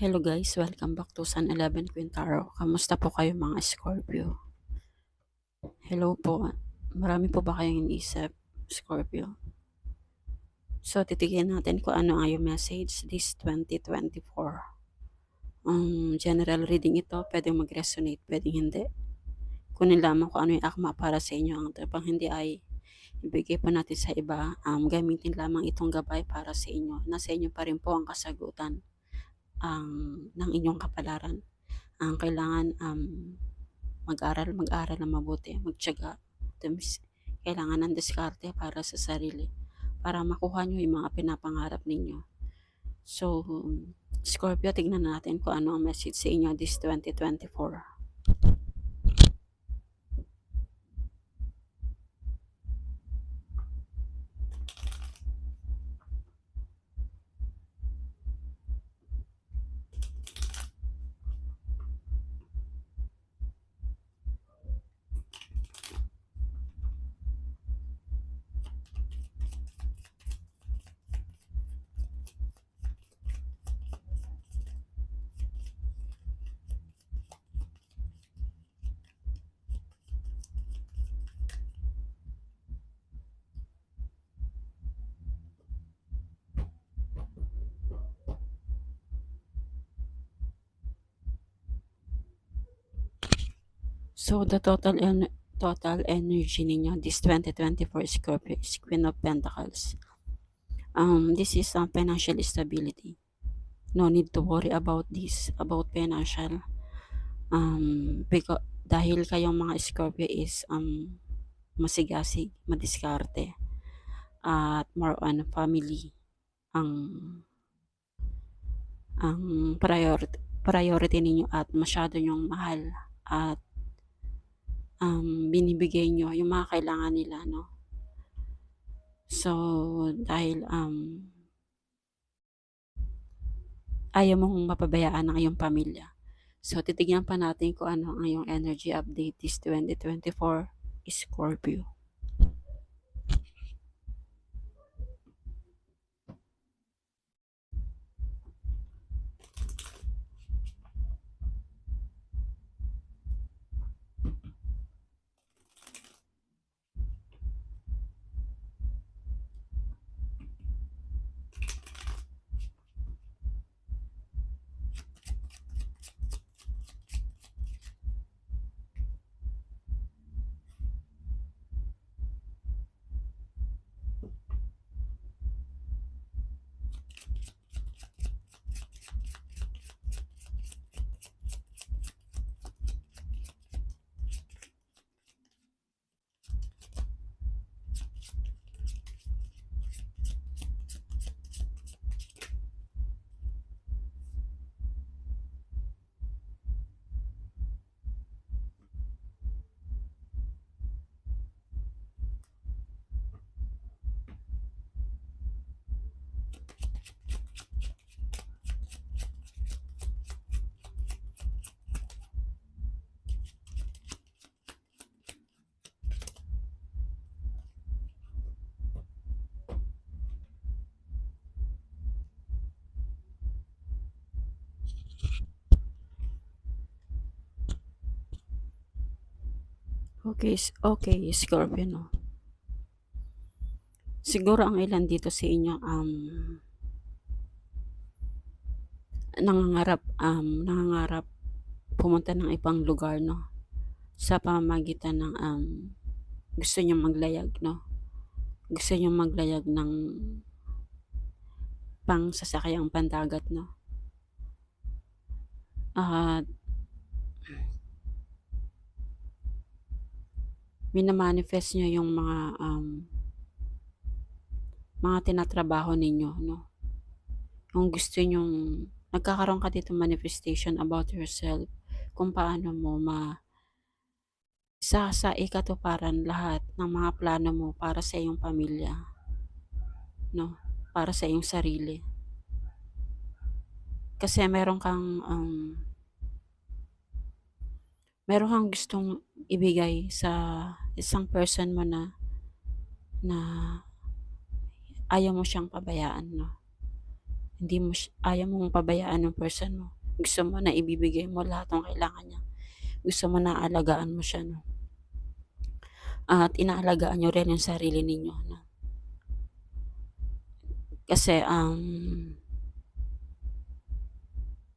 Hello guys, welcome back to Sun 11 Quintaro. Kamusta po kayo mga Scorpio? Hello po. Marami po ba kayong iniisip, Scorpio? So, titigyan natin kung ano ang iyong message this 2024. Um, general reading ito, pwedeng mag-resonate, pwedeng hindi. Kunin lamang kung ano yung akma para sa inyo. Ang tapang hindi ay ibigay po natin sa iba. Um, gamitin lamang itong gabay para sa inyo. Nasa inyo pa rin po ang kasagutan ang ng inyong kapalaran. Ang kailangan um, mag-aral, mag-aral na mabuti, magtiyaga. Kailangan ng diskarte para sa sarili, para makuha nyo yung mga pinapangarap ninyo. So, Scorpio, tignan natin kung ano ang message sa inyo this 2024. So, the total en- total energy ninyo this 2024 Scorpio is Queen of Pentacles. Um, this is um, financial stability. No need to worry about this, about financial. Um, because, dahil kayong mga Scorpio is um, masigasig, madiskarte, at more on family ang ang priority priority ninyo at masyado nyong mahal at um, binibigay nyo yung mga kailangan nila, no? So, dahil um, ayaw mong mapabayaan ng iyong pamilya. So, titignan pa natin kung ano ang iyong energy update this 2024 Scorpio. Okay, okay, Scorpio, no? Siguro ang ilan dito sa inyo, um, nangangarap, um, nangangarap pumunta ng ibang lugar, no? Sa pamamagitan ng, um, gusto nyo maglayag, no? Gusto nyo maglayag ng pang sasakayang pandagat, no? At minamanifest nyo yung mga um, mga tinatrabaho ninyo, no? Kung gusto nyong nagkakaroon ka dito manifestation about yourself, kung paano mo ma sa sa ikatuparan lahat ng mga plano mo para sa iyong pamilya, no? Para sa iyong sarili. Kasi meron kang um, meron kang gustong ibigay sa isang person mo na na ayaw mo siyang pabayaan, no? Hindi mo ayaw mong pabayaan yung person mo. Gusto mo na ibibigay mo lahat ng kailangan niya. Gusto mo na alagaan mo siya, 'no? At inaalagaan niyo rin yung sarili ninyo, 'no? Kasi, um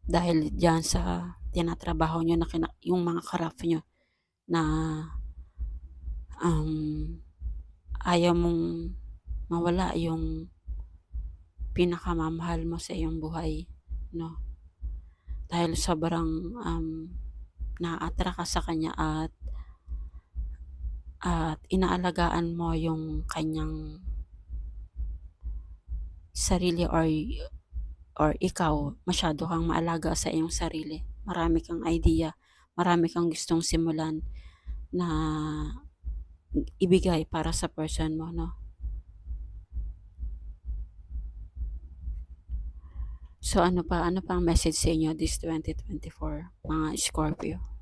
dahil diyan sa tinatrabaho niyo na kina yung mga craft niyo na, um, ayaw mong mawala yung pinakamamahal mo sa iyong buhay, 'no? Dahil sobrang, um, naa-attract ka sa kanya at at inaalagaan mo yung kanyang sarili or or ikaw masyado kang maalaga sa iyong sarili. Marami kang idea, marami kang gustong simulan na ibigay para sa person mo, 'no? So, ano pa ano pa ang message sa inyo this 2024, mga Scorpio?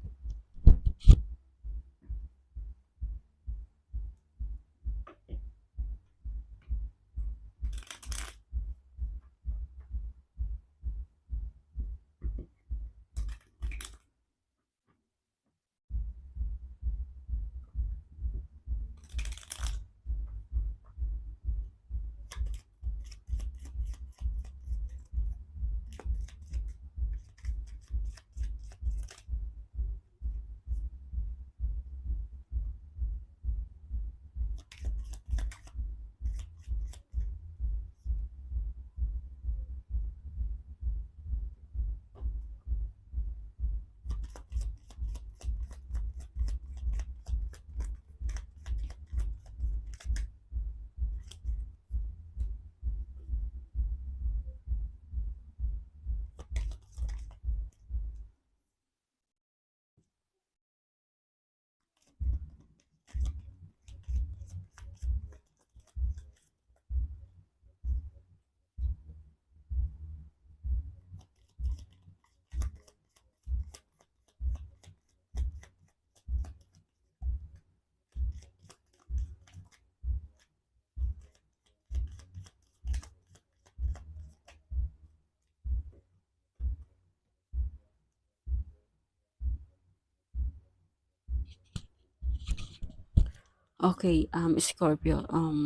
Okay, um, Scorpio, um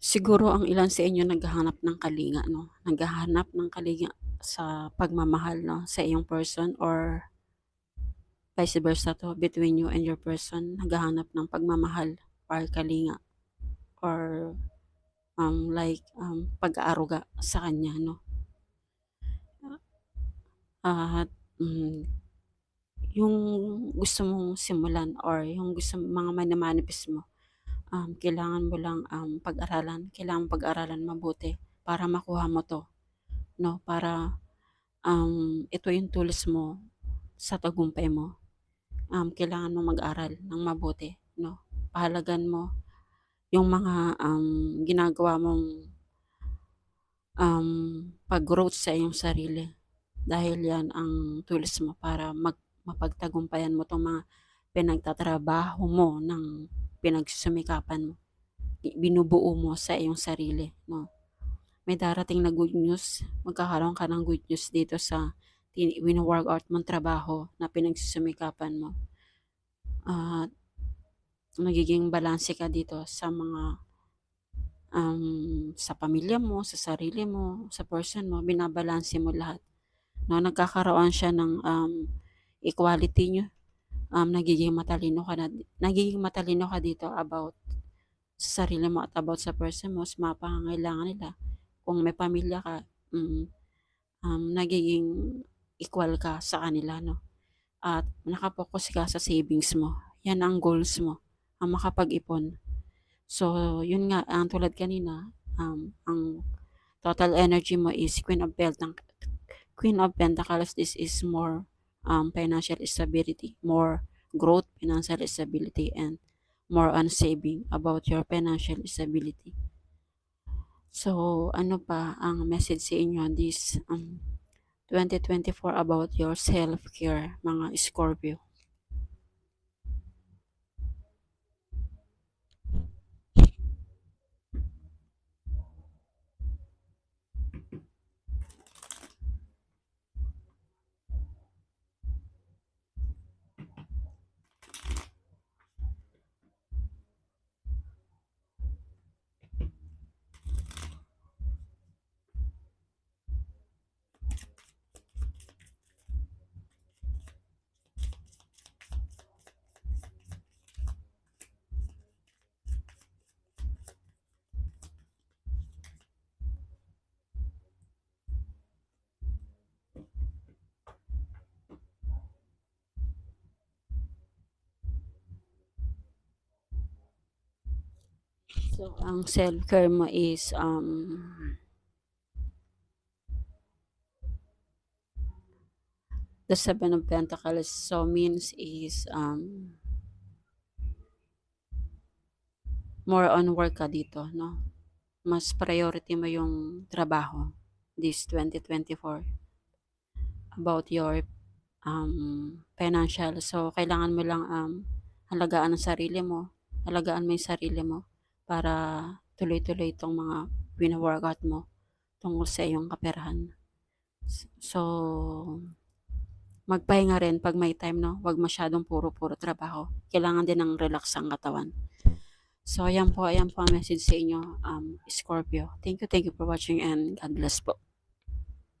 siguro ang ilan sa inyo naghahanap ng kalinga, 'no? Naghahanap ng kalinga sa pagmamahal, 'no, sa iyong person or vice versa 'to between you and your person. Naghahanap ng pagmamahal or kalinga or, um, like, um, pag-aaruga sa kanya, 'no? At, hmm, yung gusto mong simulan or yung gusto mga mina-manifest mo, um, kailangan mo lang, um, pag-aralan. Kailangan pag-aralan mabuti para makuha mo 'to, 'no? Para, um, ito yung tools mo sa tagumpay mo. Um, kailangan mong mag-aral ng mabuti, 'no? Pahalagahan mo yung mga, um, ginagawa mong um, pag-growth sa iyong sarili. Dahil yan ang tools mo para mag mapagtagumpayan mo 'tong mga pinagtatrabaho mo ng pinagsumikapan mo. Binubuo mo sa iyong sarili, 'no? May darating na good news, magkakaroon ka ng good news dito sa ti wino-workout mong trabaho na pinagsumikapan mo. At magiging balanse ka dito sa mga, um, sa pamilya mo, sa sarili mo, sa person mo, binabalanse mo lahat, 'no? Nagkakaroon siya ng, um, equality niyo, um, nagiging matalino ka na nagiging matalino ka dito about sa sarili mo at about sa person mo, sa mga pangangailangan nila. Kung may pamilya ka, mm, um, nagiging equal ka sa kanila, 'no? At naka-focus ka sa savings mo. Yan ang goals mo, ang makapag-ipon. So, yun nga, ang tulad kanina, um, ang total energy mo is Queen of Pentacles. Queen of Pentacles, this is more um, financial stability, more growth, financial stability, and more on saving about your financial stability. So, ano pa ang message sa inyo this um, 2024 about your self-care, mga Scorpio? So, ang self-care mo is, um, the Seven of Pentacles. So, means is, um, more on work ka dito, no? Mas priority mo yung trabaho this 2024 about your um, financial. So, kailangan mo lang um, halagaan ang sarili mo. Halagaan mo yung sarili mo para tuloy-tuloy itong mga wina-workout mo tungkol sa iyong kaperahan. So, magpahinga rin pag may time, no? Huwag masyadong puro-puro trabaho. Kailangan din ng relax ang katawan. So, ayan po, ayan po ang message sa inyo, um, Scorpio. Thank you, thank you for watching and God bless po.